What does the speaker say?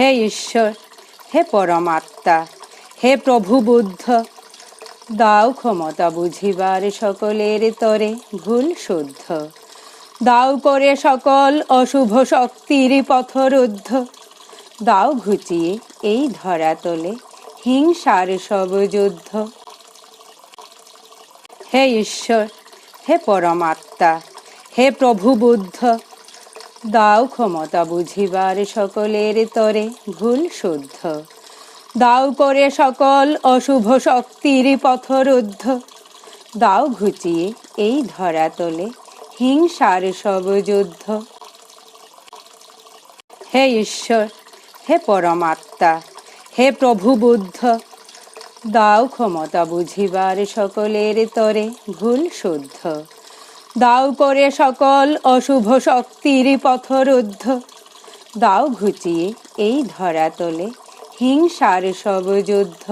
হে ঈশ্বর, হে পরমাত্মা, হে প্রভু বুদ্ধ, দাও ক্ষমতা বুঝিবার সকলের তরে ভুল শুদ্ধ। দাও করে সকল অশুভ শক্তির পথরুদ্ধ। দাও ঘুচিয়ে এই ধরা ধরাতলে হিংসার সব যুদ্ধ হে ঈশ্বর, হে পরমাত্মা, হে প্রভু বুদ্ধ দাও ক্ষমতা বুঝিবার সকলের তরে ভুল শুদ্ধ। দাও করে সকল অশুভ শক্তির পথরুদ্ধ। দাও ঘুচিয়ে এই ধরাতলে হিংসার সব যুদ্ধ। হে ঈশ্বর, হে পরমাত্মা, হে প্রভু বুদ্ধ, দাও ক্ষমতা বুঝিবার সকলের তরে ভুল শুদ্ধ। দাও করে সকল অশুভ শক্তির পথরুদ্ধ। দাও ঘুচিয়ে এই ধরা তোলে হিংসার সব যুদ্ধ।